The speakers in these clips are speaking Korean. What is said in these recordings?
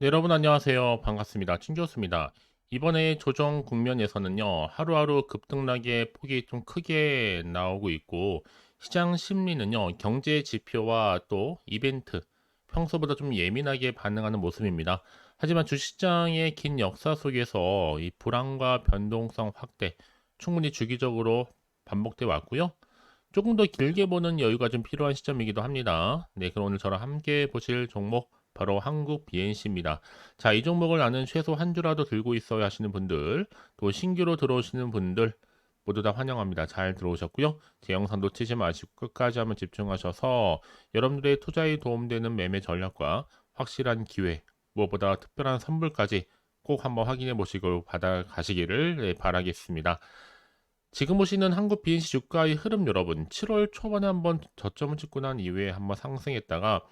네, 여러분 안녕하세요. 반갑습니다. 친교수입니다. 이번에 조정 국면에서는요, 하루하루 급등락의 폭이 좀 크게 나오고 있고, 시장 심리는요, 경제 지표와 또 이벤트, 평소보다 좀 예민하게 반응하는 모습입니다. 하지만 주식시장의 긴 역사 속에서 이 불안과 변동성 확대, 충분히 주기적으로 반복돼 왔고요. 조금 더 길게 보는 여유가 좀 필요한 시점이기도 합니다. 네, 그럼 오늘 저랑 함께 보실 종목 바로 한국 BNC입니다. 자, 이 종목을 나는 최소 한 주라도 들고 있어야 하시는 분들, 또 신규로 들어오시는 분들 모두 다 환영합니다. 잘 들어오셨고요. 제 영상 놓치지 마시고 끝까지 한번 집중하셔서 여러분들의 투자에 도움되는 매매 전략과 확실한 기회, 무엇보다 특별한 선물까지 꼭 한번 확인해 보시고 받아가시기를 네, 바라겠습니다. 지금 보시는 한국 BNC 주가의 흐름 여러분 7월 초반에 한번 저점을 찍고 난 이후에 한번 상승했다가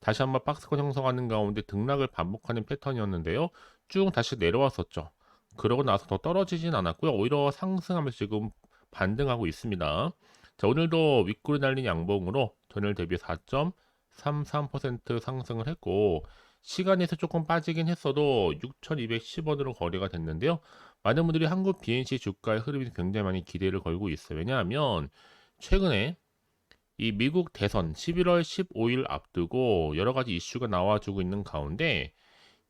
다시 한번 박스권 형성하는 가운데 등락을 반복하는 패턴이었는데요. 쭉 다시 내려왔었죠. 그러고 나서 더 떨어지진 않았고요. 오히려 상승하면서 지금 반등하고 있습니다. 자, 오늘도 윗구리 날린 양봉으로 전일 대비 4.33% 상승을 했고 시간에서 조금 빠지긴 했어도 6,210원으로 거래가 됐는데요. 많은 분들이 한국 BNC 주가의 흐름이 굉장히 많이 기대를 걸고 있어요. 왜냐하면 최근에 이 미국 대선 11월 15일 앞두고 여러 가지 이슈가 나와주고 있는 가운데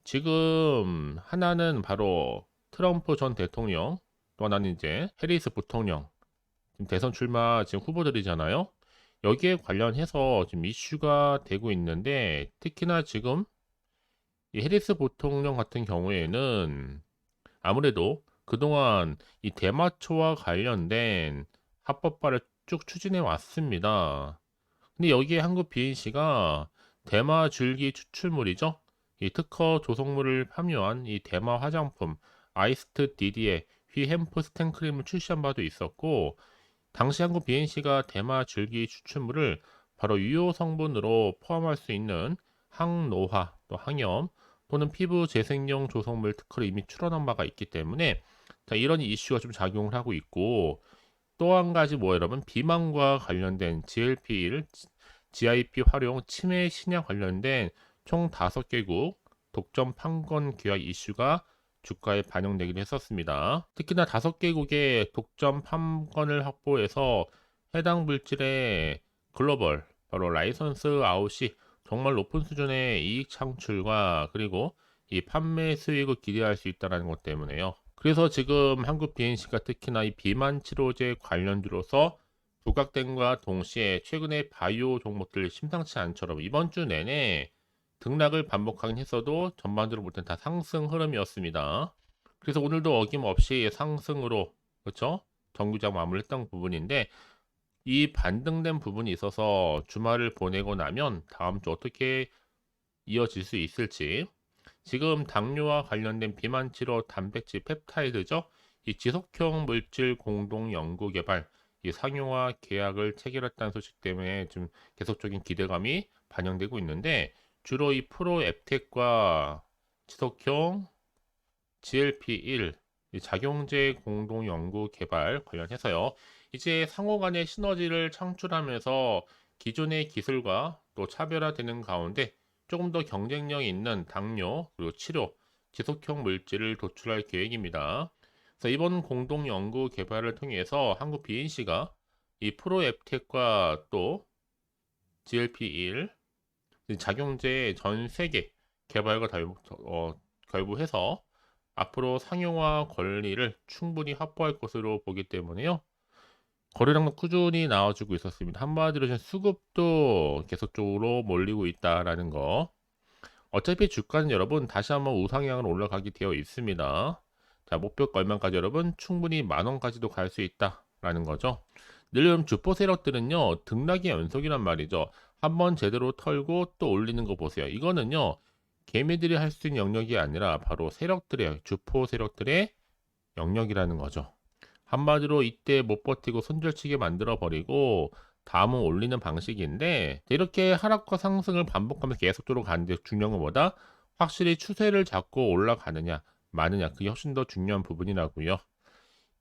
지금 하나는 바로 트럼프 전 대통령 또 하나는 이제 해리스 부통령 지금 대선 출마 지금 후보들이잖아요. 여기에 관련해서 지금 이슈가 되고 있는데 특히나 지금 이 해리스 부통령 같은 경우에는 아무래도 그동안 이 대마초와 관련된 합법화를 쭉 추진해 왔습니다. 근데 여기에 한국 BNC가 대마 줄기 추출물이죠. 이 특허 조성물을 함유한 이 대마 화장품 아이스트 디디에 휘햄프 스텐크림을 출시한 바도 있었고 당시 한국 BNC가 대마 줄기 추출물을 바로 유효 성분으로 포함할 수 있는 항노화 또 항염 또는 피부 재생용 조성물 특허를 이미 출원한 바가 있기 때문에 자, 이런 이슈가 좀 작용을 하고 있고 또 한 가지 뭐 여러분 비만과 관련된 GLP-1, GIP 활용 치매 신약 관련된 총 5개국 독점 판권 계약 이슈가 주가에 반영되기도 했었습니다. 특히나 5개국의 독점 판권을 확보해서 해당 물질의 글로벌 바로 라이선스 아웃이 정말 높은 수준의 이익 창출과 그리고 이 판매 수익을 기대할 수 있다는 것 때문에요. 그래서 지금 한국 BNC가 특히나 이 비만 치료제 관련주로서 부각된과 동시에 최근에 바이오 종목들 심상치 않처럼 이번 주 내내 등락을 반복하긴 했어도 전반적으로 볼 땐 다 상승 흐름이었습니다. 그래서 오늘도 어김없이 상승으로 그렇죠? 정규장 마무리했던 부분인데 이 반등된 부분이 있어서 주말을 보내고 나면 다음 주 어떻게 이어질 수 있을지 지금 당뇨와 관련된 비만 치료 단백질 펩타이드죠. 이 지속형 물질 공동 연구 개발 이 상용화 계약을 체결했다는 소식 때문에 좀 계속적인 기대감이 반영되고 있는데 주로 이 프로 앱텍과 지속형 GLP-1 작용제 공동 연구 개발 관련해서요. 이제 상호 간의 시너지를 창출하면서 기존의 기술과 또 차별화되는 가운데 조금 더 경쟁력 있는 당뇨 그리고 치료 지속형 물질을 도출할 계획입니다. 그래서 이번 공동 연구 개발을 통해서 한국 BNC가 이 프로앱텍과 또 GLP-1 작용제 전 세계 개발과 어, 결부해서 앞으로 상용화 권리를 충분히 확보할 것으로 보기 때문에요. 거래량도 꾸준히 나와주고 있었습니다. 한마디로 수급도 계속적으로 몰리고 있다라는 거. 어차피 주가는 여러분 다시 한번 우상향으로 올라가게 되어 있습니다. 자, 목표가 얼마까지 여러분 충분히 만 원까지도 갈 수 있다라는 거죠. 늘 여러분 주포 세력들은요 등락의 연속이란 말이죠. 한번 제대로 털고 또 올리는 거 보세요. 이거는요 개미들이 할 수 있는 영역이 아니라 바로 세력들의 주포 세력들의 영역이라는 거죠. 한마디로 이때 못 버티고 손절치게 만들어 버리고 다음은 올리는 방식인데 이렇게 하락과 상승을 반복하면서 계속적으로 가는데 중요한 것보다 확실히 추세를 잡고 올라가느냐 마느냐 그게 훨씬 더 중요한 부분이라고요.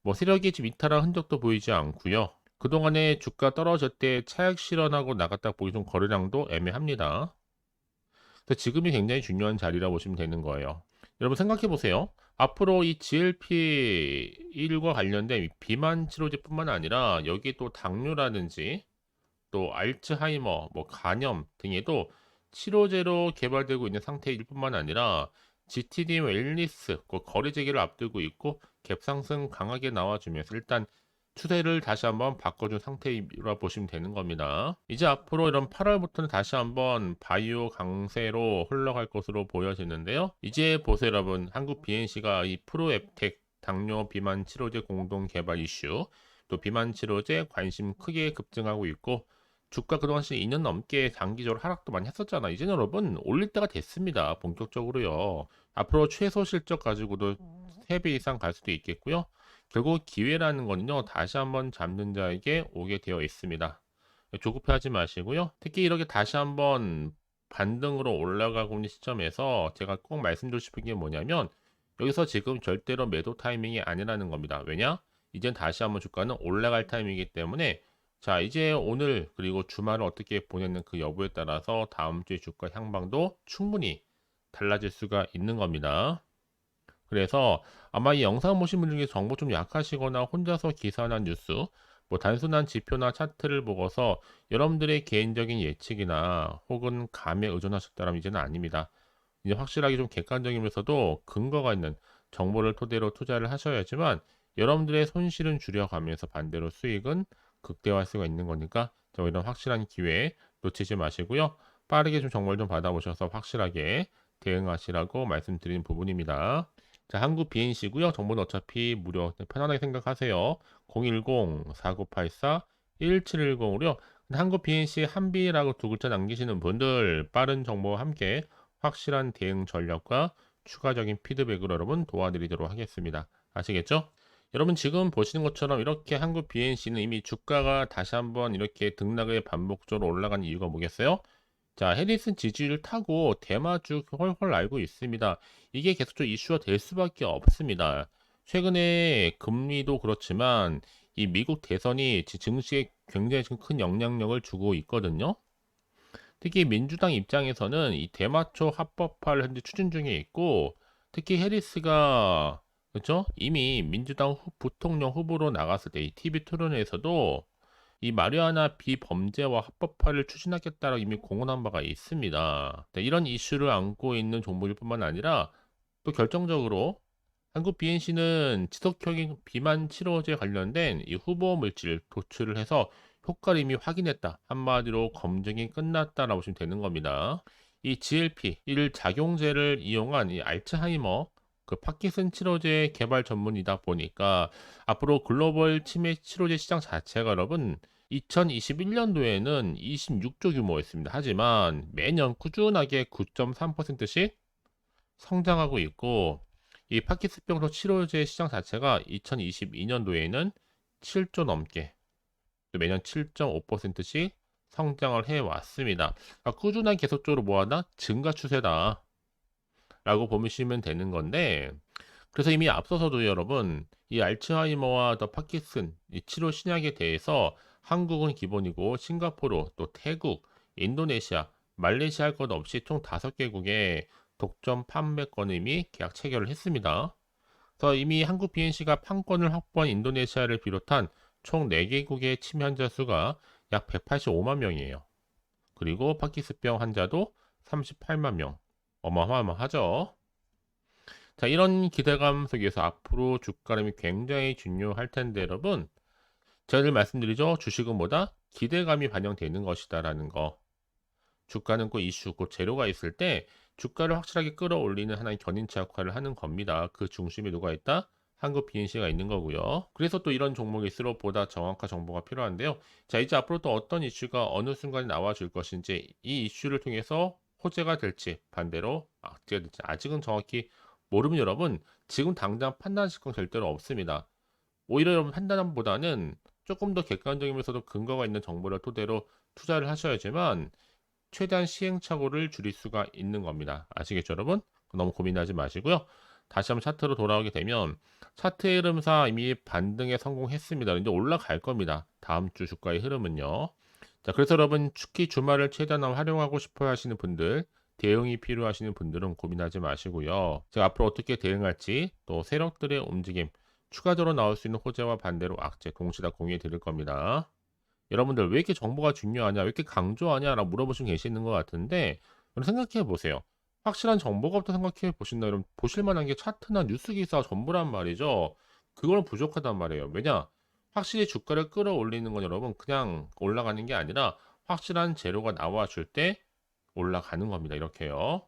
뭐 세력이 지금 이탈한 흔적도 보이지 않고요. 그동안에 주가 떨어질 때 차익 실현하고 나갔다 보기 좀 거래량도 애매합니다. 지금이 굉장히 중요한 자리라 보시면 되는 거예요. 여러분 생각해 보세요. 앞으로 이 GLP-1과 관련된 이 비만 치료제뿐만 아니라 여기 또 당뇨라든지 또 알츠하이머, 뭐 간염 등에도 치료제로 개발되고 있는 상태일 뿐만 아니라 GTD 웰니스 그 거래 재개를 앞두고 있고 갭 상승 강하게 나와주면서 일단 추세를 다시 한번 바꿔준 상태이라 보시면 되는 겁니다. 이제 앞으로 이런 8월부터는 다시 한번 바이오 강세로 흘러갈 것으로 보여지는데요. 이제 보세요 여러분 한국 BNC가 이 프로앱텍 당뇨 비만 치료제 공동 개발 이슈 또 비만 치료제 관심 크게 급증하고 있고 주가 그동안 2년 넘게 장기적으로 하락도 많이 했었잖아. 이제는 여러분 올릴 때가 됐습니다. 본격적으로요. 앞으로 최소 실적 가지고도 3배 이상 갈 수도 있겠고요. 결국 기회라는 거는요. 다시 한번 잡는 자에게 오게 되어 있습니다. 조급해 하지 마시고요. 특히 이렇게 다시 한번 반등으로 올라가고 있는 시점에서 제가 꼭 말씀드리고 싶은 게 뭐냐면 여기서 지금 절대로 매도 타이밍이 아니라는 겁니다. 왜냐? 이젠 다시 한번 주가는 올라갈 타이밍이기 때문에 자, 이제 오늘 그리고 주말을 어떻게 보내는 그 여부에 따라서 다음 주의 주가 향방도 충분히 달라질 수가 있는 겁니다. 그래서 아마 이 영상 보신 분 중에 정보 좀 약하시거나 혼자서 기사나 뉴스, 뭐 단순한 지표나 차트를 보고서 여러분들의 개인적인 예측이나 혹은 감에 의존하셨다면 이제는 아닙니다. 이제 확실하게 좀 객관적이면서도 근거가 있는 정보를 토대로 투자를 하셔야지만 여러분들의 손실은 줄여가면서 반대로 수익은 극대화할 수가 있는 거니까 저 이런 확실한 기회 놓치지 마시고요. 빠르게 좀 정보를 좀 받아보셔서 확실하게 대응하시라고 말씀드린 부분입니다. 자, 한국 BNC고요. 정보는 어차피 무료. 편안하게 생각하세요. 010-4984-1710으로요. 한국 BNC 한비라고 두 글자 남기시는 분들 빠른 정보와 함께 확실한 대응 전략과 추가적인 피드백으로 여러분 도와드리도록 하겠습니다. 아시겠죠? 여러분 지금 보시는 것처럼 이렇게 한국 BNC는 이미 주가가 다시 한번 이렇게 등락을 반복적으로 올라간 이유가 뭐겠어요? 자, 해리슨 지지율 타고 대마주 헐헐 알고 있습니다. 이게 계속적으로 이슈가 될 수밖에 없습니다. 최근에 금리도 그렇지만 이 미국 대선이 증시에 굉장히 큰 영향력을 주고 있거든요. 특히 민주당 입장에서는 이 대마초 합법화를 현재 추진 중에 있고 특히 해리스가 그렇죠? 이미 민주당 후, 부통령 후보로 나갔을 때 이 TV 토론회에서도 이 마리아나 비범죄와 합법화를 추진하겠다고 이미 공언한 바가 있습니다. 네, 이런 이슈를 안고 있는 종목일 뿐만 아니라 또 결정적으로 한국 BNC는 지속적인 비만 치료제 관련된 이 후보 물질 도출을 해서 효과를 이미 확인했다. 한마디로 검증이 끝났다라고 보시면 되는 겁니다. 이 GLP-1 작용제를 이용한 이 알츠하이머 그 파키슨 치료제 개발 전문이다 보니까 앞으로 글로벌 치매 치료제 시장 자체가 여러분 2021년도에는 26조 규모였습니다. 하지만 매년 꾸준하게 9.3%씩 성장하고 있고 이 파키스병도 치료제 시장 자체가 2022년도에는 7조 넘게 매년 7.5%씩 성장을 해 왔습니다. 그러니까 꾸준한 계속적으로 뭐하나 증가 추세다. 라고 보시면 되는 건데 그래서 이미 앞서서도 여러분 이 알츠하이머와 더 파키슨 이 치료 신약에 대해서 한국은 기본이고 싱가포르 또 태국 인도네시아 말레이시아 할 것 없이 총 다섯 개국에 독점 판매권 이미 계약 체결을 했습니다. 그래서 이미 한국 BNC가 판권을 확보한 인도네시아를 비롯한 총 4개국의 치매 환자 수가 약 185만 명이에요. 그리고 파키스병 환자도 38만 명. 어마어마하죠. 자, 이런 기대감 속에서 앞으로 주가름이 굉장히 중요할 텐데 여러분, 늘 말씀드리죠. 주식은 뭐다? 기대감이 반영되는 것이다라는 거. 주가는 꼭 이슈, 꼭 재료가 있을 때 주가를 확실하게 끌어올리는 하나의 견인차 역할을 하는 겁니다. 그 중심에 누가 있다? 한국 BNC가 있는 거고요. 그래서 또 이런 종목일수록 보다 정확한 정보가 필요한데요. 자, 이제 앞으로 또 어떤 이슈가 어느 순간에 나와줄 것인지 이 이슈를 통해서 호재가 될지 반대로 악재가 될지 아직은 정확히 모르면 여러분 지금 당장 판단하실 건 절대로 없습니다. 오히려 여러분 판단보다는 조금 더 객관적이면서도 근거가 있는 정보를 토대로 투자를 하셔야지만 최대한 시행착오를 줄일 수가 있는 겁니다. 아시겠죠 여러분? 너무 고민하지 마시고요. 다시 한번 차트로 돌아오게 되면 차트의 흐름상 이미 반등에 성공했습니다. 이제 올라갈 겁니다. 다음 주 주가의 흐름은요. 자, 그래서 여러분 특히 주말을 최대한 활용하고 싶어 하시는 분들 대응이 필요하시는 분들은 고민하지 마시고요. 제가 앞으로 어떻게 대응할지 또 세력들의 움직임, 추가적으로 나올 수 있는 호재와 반대로 악재 동시에 다 공유해 드릴 겁니다. 여러분들 왜 이렇게 정보가 중요하냐, 왜 이렇게 강조하냐라고 물어보시고 계시는 것 같은데 여러분 생각해 보세요. 확실한 정보가 없다 생각해 보신다 여러분 보실 만한 게 차트나 뉴스 기사 전부란 말이죠. 그걸 부족하단 말이에요. 왜냐? 확실히 주가를 끌어올리는 건 여러분 그냥 올라가는 게 아니라 확실한 재료가 나와줄 때 올라가는 겁니다. 이렇게요.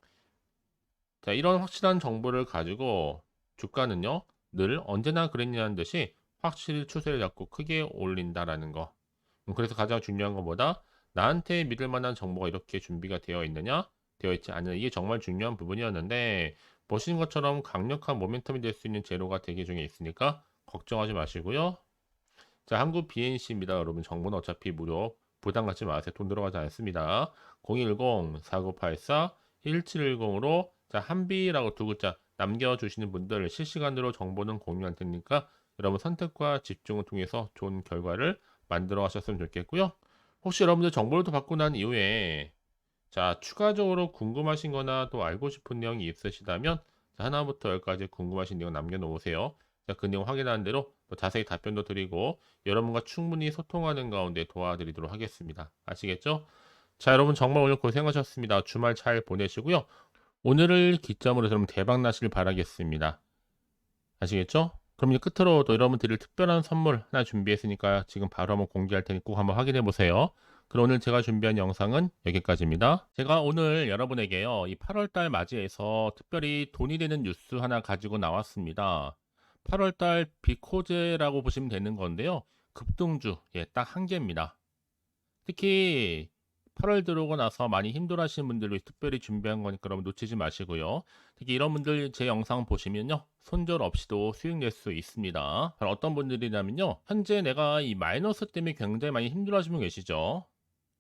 자, 이런 확실한 정보를 가지고 주가는요, 늘 언제나 그랬냐는 듯이 확실히 추세를 잡고 크게 올린다라는 거. 음, 그래서 가장 중요한 것보다 나한테 믿을 만한 정보가 이렇게 준비가 되어 있느냐, 되어 있지 않느냐, 이게 정말 중요한 부분이었는데, 보시는 것처럼 강력한 모멘텀이 될 수 있는 재료가 대기 중에 있으니까 걱정하지 마시고요. 자, 한국 BNC입니다. 여러분, 정보는 어차피 무료. 부담 갖지 마세요. 돈 들어가지 않습니다. 010-4984-1710으로 자, 한비라고 두 글자 남겨주시는 분들 실시간으로 정보는 공유할 테니까 여러분 선택과 집중을 통해서 좋은 결과를 만들어 가셨으면 좋겠고요. 혹시 여러분들 정보를 또 받고 난 이후에 자, 추가적으로 궁금하신 거나 또 알고 싶은 내용이 있으시다면 자, 하나부터 열까지 궁금하신 내용 남겨놓으세요. 자, 그 내용 확인하는 대로 또 자세히 답변도 드리고 여러분과 충분히 소통하는 가운데 도와드리도록 하겠습니다. 아시겠죠? 자, 여러분 정말 오늘 고생하셨습니다. 주말 잘 보내시고요. 오늘을 기점으로 여러분 대박 나시길 바라겠습니다. 아시겠죠? 그럼 이제 끝으로 또 여러분 드릴 특별한 선물 하나 준비했으니까 지금 바로 한번 공개할 테니 꼭 한번 확인해 보세요. 그럼 오늘 제가 준비한 영상은 여기까지입니다. 제가 오늘 여러분에게요, 이 8월달 맞이해서 특별히 돈이 되는 뉴스 하나 가지고 나왔습니다. 8월달 비코제라고 보시면 되는 건데요. 급등주, 예, 딱 한 개입니다. 특히 8월 들어오고 나서 많이 힘들어하시는 분들을 위해 특별히 준비한 거니까 여러분 놓치지 마시고요. 특히 이런 분들 제 영상 보시면요. 손절 없이도 수익 낼 수 있습니다. 바로 어떤 분들이냐면요. 현재 내가 이 마이너스 때문에 굉장히 많이 힘들어하시는 분 계시죠.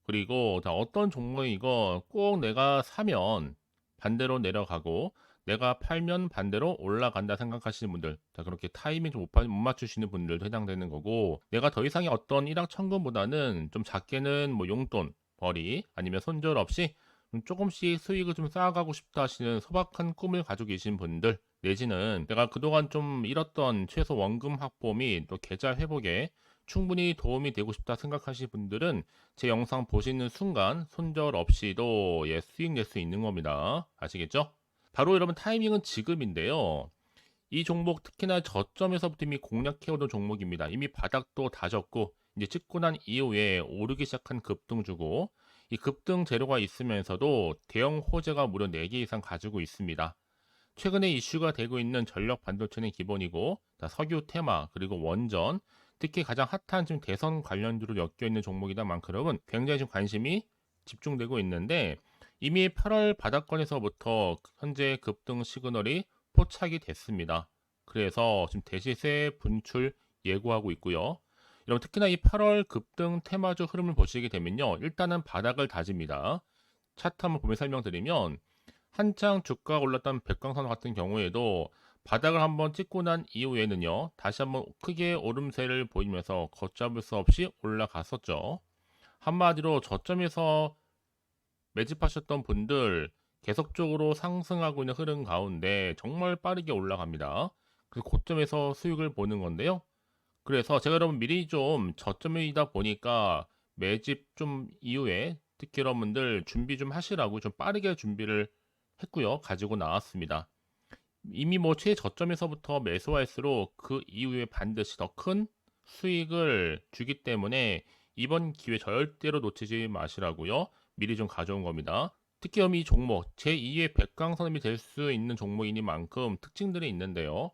그리고 다 어떤 종목이고 꼭 내가 사면 반대로 내려가고 내가 팔면 반대로 올라간다 생각하시는 분들, 자 그렇게 타이밍 좀 못 맞추시는 분들도 해당되는 거고, 내가 더 이상의 어떤 일확 천금보다는 좀 작게는 뭐 용돈, 벌이 아니면 손절 없이 조금씩 수익을 좀 쌓아가고 싶다 하시는 소박한 꿈을 가지고 계신 분들 내지는 내가 그동안 좀 잃었던 최소 원금 확보 및 또 계좌 회복에 충분히 도움이 되고 싶다 생각하시는 분들은 제 영상 보시는 순간 손절 없이도 예, 수익 낼 수 있는 겁니다. 아시겠죠? 바로 여러분 타이밍은 지금인데요. 이 종목 특히나 저점에서부터 이미 공략해오던 종목입니다. 이미 바닥도 다졌고 이제 찍고 난 이후에 오르기 시작한 급등주고 이 급등 재료가 있으면서도 대형 호재가 무려 4개 이상 가지고 있습니다. 최근에 이슈가 되고 있는 전력 반도체는 기본이고 석유 테마 그리고 원전 특히 가장 핫한 지금 대선 관련주로 엮여 있는 종목이다 만큼은 굉장히 좀 관심이 집중되고 있는데 이미 8월 바닥권에서부터 현재 급등 시그널이 포착이 됐습니다. 그래서 지금 대시세 분출 예고하고 있고요. 여러분 특히나 이 8월 급등 테마주 흐름을 보시게 되면요. 일단은 바닥을 다집니다. 차트 한번 보면 설명드리면 한창 주가가 올랐던 백광산 같은 경우에도 바닥을 한번 찍고 난 이후에는요. 다시 한번 크게 오름세를 보이면서 걷잡을 수 없이 올라갔었죠. 한마디로 저점에서 매집하셨던 분들 계속적으로 상승하고 있는 흐름 가운데 정말 빠르게 올라갑니다. 그래서 고점에서 수익을 보는 건데요. 그래서 제가 여러분 미리 좀 저점이다 보니까 매집 좀 이후에 특히 여러분들 준비 좀 하시라고 좀 빠르게 준비를 했고요. 가지고 나왔습니다. 이미 뭐 최저점에서부터 매수할수록 그 이후에 반드시 더 큰 수익을 주기 때문에 이번 기회 절대로 놓치지 마시라고요. 미리 좀 가져온 겁니다. 특히 이 종목 제2의 백강선임이 될 수 있는 종목이니만큼 특징들이 있는데요.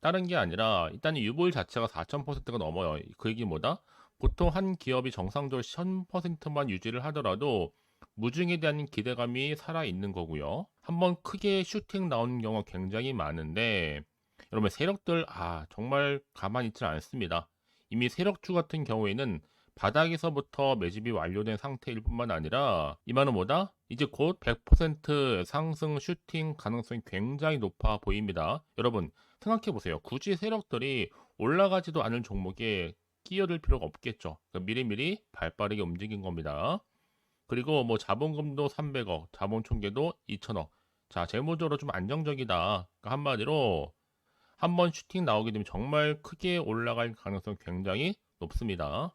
다른 게 아니라 일단 유보율 자체가 4,000%가 넘어요. 그 얘기 뭐다? 보통 한 기업이 정상적으로 1000%만 유지를 하더라도 무중에 대한 기대감이 살아 있는 거고요. 한번 크게 슈팅 나오는 경우가 굉장히 많은데 여러분 세력들 아 정말 가만히 있지 않습니다. 이미 세력주 같은 경우에는 바닥에서부터 매집이 완료된 상태일 뿐만 아니라 이 말은 뭐다? 이제 곧 100% 상승 슈팅 가능성이 굉장히 높아 보입니다. 여러분 생각해 보세요. 굳이 세력들이 올라가지도 않을 종목에 끼어들 필요가 없겠죠. 그러니까 미리미리 발빠르게 움직인 겁니다. 그리고 뭐 자본금도 300억, 자본 총계도 2천억. 자, 재무적으로 좀 안정적이다. 그러니까 한마디로 한번 슈팅 나오게 되면 정말 크게 올라갈 가능성이 굉장히 높습니다.